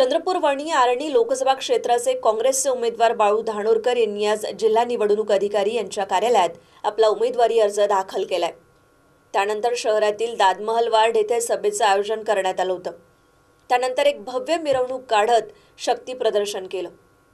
चंद्रपूर वणी आरणी लोकसभा क्षेत्राचे काँग्रेसचे उमेदवार बाळू धानोरकर यांनी आज जिल्हा निवडणूक अधिकारी यांच्या कार्यालयात आपला उमेदवारी अर्ज दाखल केलाय. त्यानंतर शहरातील दादमहल वार्ड येथे सभेचं आयोजन करण्यात आलं होतं. त्यानंतर एक भव्य मिरवणूक काढत शक्ती प्रदर्शन केलं.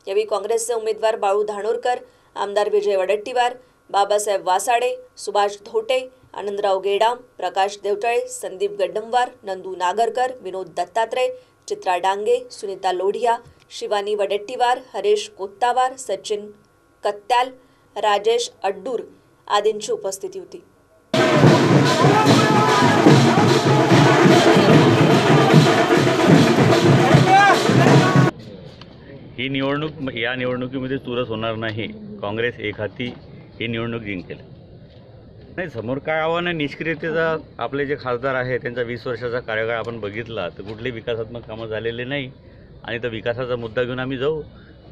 यावेळी काँग्रेसचे उमेदवार बाळू धानोरकर आमदार विजय वडट्टीवार बाबासाहेब वासाडे सुभाष धोटे आनंदराव गेडाम प्रकाश देवतळे संदीप गड्डमवार नंदू नागरकर विनोद दत्तात्रय चित्रा डांगे सुनीता लोढिया शिवानी वडेट्टीवार हरेश कोत्तावार सचिन कत्याल राजेश अड्डूर आदींची उपस्थिती होती. ही निवडणूक या निवडणुकीमध्ये चुरस होणार नाही. काँग्रेस एक हाती ही निवडणूक जिंकेल. नाही समोर काय आव्हान आहे? निष्क्रियतेचा आपले जे खासदार आहे त्यांचा वीस वर्षाचा कार्यकाळ आपण बघितला तर कुठले विकासात्मक कामं झालेले नाही. आणि तर विकासाचा मुद्दा घेऊन आम्ही जाऊ.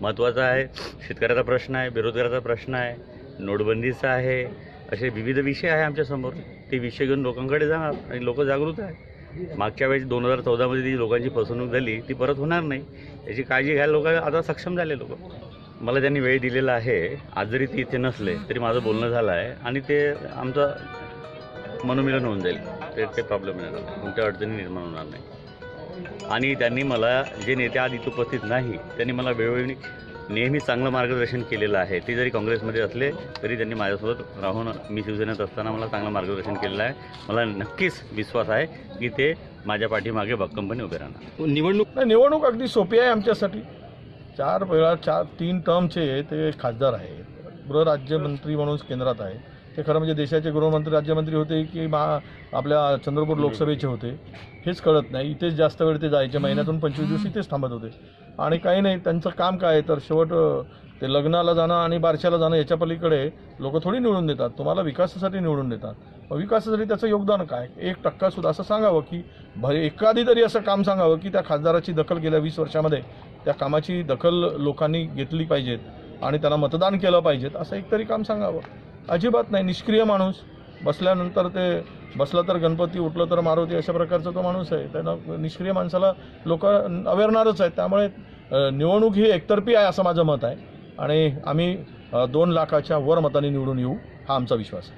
महत्त्वाचा आहे शेतकऱ्याचा प्रश्न आहे बेरोजगाराचा प्रश्न आहे नोटबंदीचा आहे असे विविध विषय आहे आमच्यासमोर ते विषय घेऊन लोकांकडे जाणार आणि लोक जागृत आहे मागच्या वेळेस दोन हजार चौदामध्ये जी लोकांची फसवणूक झाली ती परत होणार नाही. याची काळजी घ्यायला लोक आता सक्षम झाले लोक. मला त्यांनी वेळ दिलेला आहे. आज जरी ते इथे नसले तरी माझं बोलणं झालं आहे आणि ते आमचं मनोमिलन होऊन जाईल. ते ते प्रॉब्लेम येणार नाही कोणत्या अडचणी निर्माण होणार नाही. आणि त्यांनी मला जे नेते आज इथे उपस्थित नाही त्यांनी मला वेळोवेळी नेहमी चांगलं मार्गदर्शन केलेलं आहे. ते जरी काँग्रेसमध्ये असले तरी त्यांनी माझ्यासोबत राहून मी शिवसेनेत असताना मला चांगलं मार्गदर्शन केलेलं आहे. मला नक्कीच विश्वास आहे की ते माझ्या पाठीमागे भक्कमपणे उभे राहणार. निवडणूक नाही निवडणूक अगदी सोपी आहे आमच्यासाठी. चार वेळा चार तीन टर्मचे ते खासदार आहे गृहराज्यमंत्री म्हणून केंद्रात आहे ते खरं म्हणजे देशाचे गृहमंत्री राज्यमंत्री होते की मा आपल्या चंद्रपूर लोकसभेचे होते. हेच कळत नाही. इथेच जास्त वेळ ते जायचे. महिन्यातून पंचवीस दिवस इथेच थांबत होते. आणि काही नाही त्यांचं काम काय आहे? तर शेवट ते लग्नाला जाणं आणि बारशाला जाणं याच्या पलीकडे लोक थोडी निवडून देतात. तुम्हाला विकासासाठी निवडून देतात. मग विकासासाठी त्याचं योगदान काय? एक टक्कासुद्धा असं सांगावं की भर एखादी तरी असं काम सांगावं की त्या खासदाराची दखल गेल्या वीस वर्षामध्ये त्या कामाची दखल लोकांनी घेतली पाहिजेत आणि त्यांना मतदान केलं पाहिजेत असं एक तरी काम सांगावं. अजिबात नाही निष्क्रिय माणूस. बसल्यानंतर ते बसलं तर गणपती उठलं तर मारुती अशा प्रकारचा तो माणूस आहे. त्यांना निष्क्रिय माणसाला लोक अवेरणारच आहेत. त्यामुळे निवडणूक ही एकतर्फी आहे असं माझं मत आहे. आणि आम्ही दोन लाखाच्या वर मताने निवडून येऊ हा आमचा विश्वास आहे.